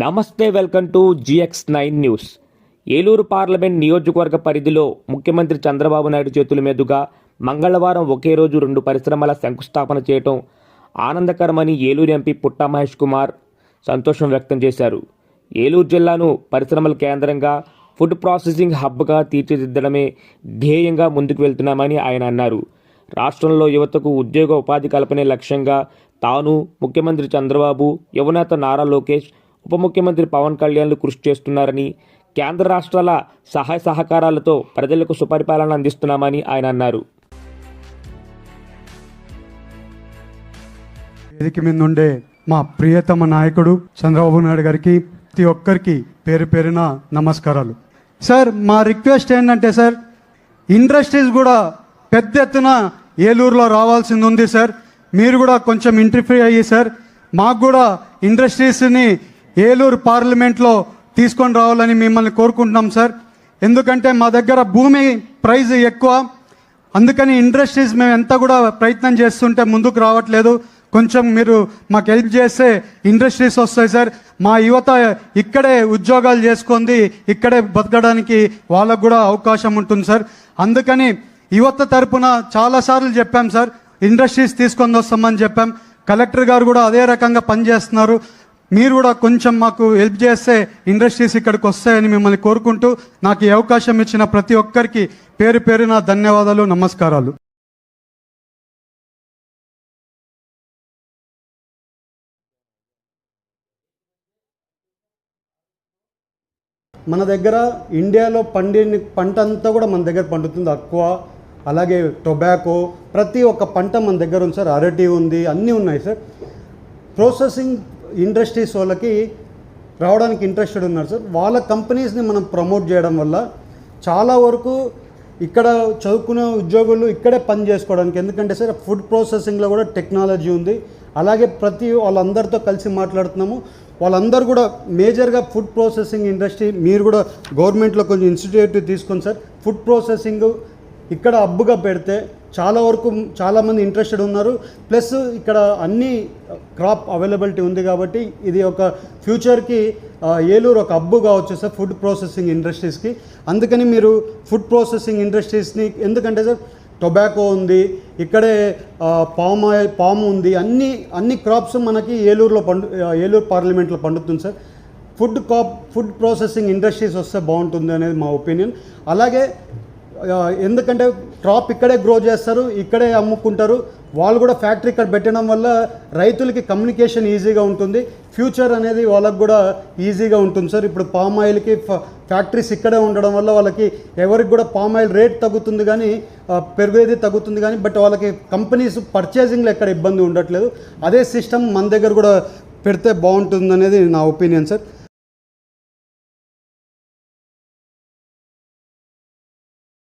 నమస్తే welcome to GX nine news. Eluru parliament నియోజకవర్గ పరిధిలో ముఖ్యమంత్రి చంద్రబాబు నాయుడు చేతుల మీదుగా మంగళవారం ఒకే రోజు రెండు పరిశ్రమల శంకుస్థాపన చేయటం ఆనందకరమని ఏలూరు ఎంపీ పుట్టా మహేష్ కుమార్ సంతోషం వ్యక్తం చేశారు. ఏలూరు జిల్లాను పరిశ్రమల కేంద్రంగా ఫుడ్ ప్రాసెసింగ్ హబ్గా తీర్చిదిద్దడమే ధ్యేయంగా ముందుకు వెళ్తున్నామని ఆయన అన్నారు. రాష్ట్రంలో యువతకు ఉద్యోగ ఉపాధి కల్పనే లక్ష్యంగా తాను ముఖ్యమంత్రి చంద్రబాబు యువనేత నారా లోకేష్ ఉప ముఖ్యమంత్రి పవన్ కళ్యాణ్లు కృషి చేస్తున్నారని కేంద్ర రాష్ట్రాల సహాయ సహకారాలతో ప్రజలకు సుపరిపాలన అందిస్తున్నామని ఆయన అన్నారు. వేదిక మీద ఉండే మా ప్రియతమ నాయకుడు చంద్రబాబు నాయుడు గారికి ప్రతి ఒక్కరికి పేరు పేరున నమస్కారాలు. సార్ మా రిక్వెస్ట్ ఏంటంటే సార్ ఇండస్ట్రీస్ కూడా పెద్ద ఎత్తున ఏలూరులో రావాల్సింది ఉంది సార్. మీరు కూడా కొంచెం ఇంటర్ఫీర్ అయ్యి సార్ మాకు కూడా ఇండస్ట్రీస్ని ఏలూరు పార్లమెంట్లో తీసుకొని రావాలని మిమ్మల్ని కోరుకుంటున్నాం సార్. ఎందుకంటే మా దగ్గర భూమి ప్రైజ్ ఎక్కువ. అందుకని ఇండస్ట్రీస్ మేము ఎంత కూడా ప్రయత్నం చేస్తుంటే ముందుకు రావట్లేదు. కొంచెం మీరు మాకు హెల్ప్ చేస్తే ఇండస్ట్రీస్ వస్తాయి సార్. మా యువత ఇక్కడే ఉద్యోగాలు చేసుకుంది ఇక్కడే బతకడానికి వాళ్ళకు కూడా అవకాశం ఉంటుంది సార్. అందుకని యువత తరపున చాలాసార్లు చెప్పాం సార్. ఇండస్ట్రీస్ తీసుకొని వస్తామని చెప్పాం. కలెక్టర్ గారు కూడా అదే రకంగా పనిచేస్తున్నారు. మీరు కూడా కొంచెం మాకు హెల్ప్ చేస్తే ఇండస్ట్రీస్ ఇక్కడికి వస్తాయని మిమ్మల్ని కోరుకుంటూ నాకు ఈ అవకాశం ఇచ్చిన ప్రతి ఒక్కరికి పేరు పేరున ధన్యవాదాలు నమస్కారాలు. మన దగ్గర ఇండియాలో పండిన పంట అంతా కూడా మన దగ్గర పండుతుంది. ఎక్కువ అలాగే టొబాకో ప్రతి ఒక్క పంట మన దగ్గర ఉంది సార్. అరటి ఉంది అన్నీ ఉన్నాయి సార్. ప్రాసెసింగ్ ఇండస్ట్రీస్ వాళ్ళకి రావడానికి ఇంట్రెస్టెడ్ ఉన్నారు సార్. వాళ్ళ కంపెనీస్ని మనం ప్రమోట్ చేయడం వల్ల చాలా వరకు ఇక్కడ చదువుకునే ఉద్యోగులు ఇక్కడే పని చేసుకోవడానికి ఎందుకంటే సార్ ఫుడ్ ప్రాసెసింగ్లో కూడా టెక్నాలజీ ఉంది. అలాగే ప్రతి వాళ్ళందరితో కలిసి మాట్లాడుతున్నాము. వాళ్ళందరూ కూడా మేజర్గా ఫుడ్ ప్రాసెసింగ్ ఇండస్ట్రీ మీరు కూడా గవర్నమెంట్లో కొంచెం ఇన్స్టిట్యూట్ తీసుకొని సార్ ఫుడ్ ప్రాసెసింగ్ ఇక్కడ అబ్బుగా పెడితే చాలా వరకు చాలామంది ఇంట్రెస్టెడ్ ఉన్నారు. ప్లస్ ఇక్కడ అన్ని క్రాప్ అవైలబిలిటీ ఉంది కాబట్టి ఇది ఒక ఫ్యూచర్కి ఏలూరు ఒక అబ్బుగా వచ్చేస్తే సార్ ఫుడ్ ప్రాసెసింగ్ ఇండస్ట్రీస్కి అందుకని మీరు ఫుడ్ ప్రాసెసింగ్ ఇండస్ట్రీస్ని ఎందుకంటే సార్ టొబాకో ఉంది ఇక్కడే పామ్ ఆయిల్ పాము ఉంది అన్ని అన్ని క్రాప్స్ మనకి ఏలూరులో పండు ఏలూరు పార్లమెంట్లో పండుతుంది సార్. ఫుడ్ కాప్ ఫుడ్ ప్రాసెసింగ్ ఇండస్ట్రీస్ వస్తే బాగుంటుంది అనేది మా ఒపీనియన్ అలాగే ఎందుకంటే క్రాప్ ఇక్కడే గ్రో చేస్తారు ఇక్కడే అమ్ముకుంటారు. వాళ్ళు కూడా ఫ్యాక్టరీ ఇక్కడ పెట్టడం వల్ల రైతులకి కమ్యూనికేషన్ ఈజీగా ఉంటుంది. ఫ్యూచర్ అనేది వాళ్ళకు కూడా ఈజీగా ఉంటుంది. సార్ ఇప్పుడు పామ్ ఆయిల్కి ఫ్యాక్టరీస్ ఇక్కడే ఉండడం వల్ల వాళ్ళకి ఎవరికి కూడా పామ్ ఆయిల్ రేట్ తగ్గుతుంది కానీ పెరిగేది తగ్గుతుంది కానీ బట్ వాళ్ళకి కంపెనీస్ పర్చేసింగ్లో ఎక్కడ ఇబ్బంది ఉండట్లేదు. అదే సిస్టమ్ మన దగ్గర కూడా పెడితే బాగుంటుంది అనేది నా ఒపీనియన్ సార్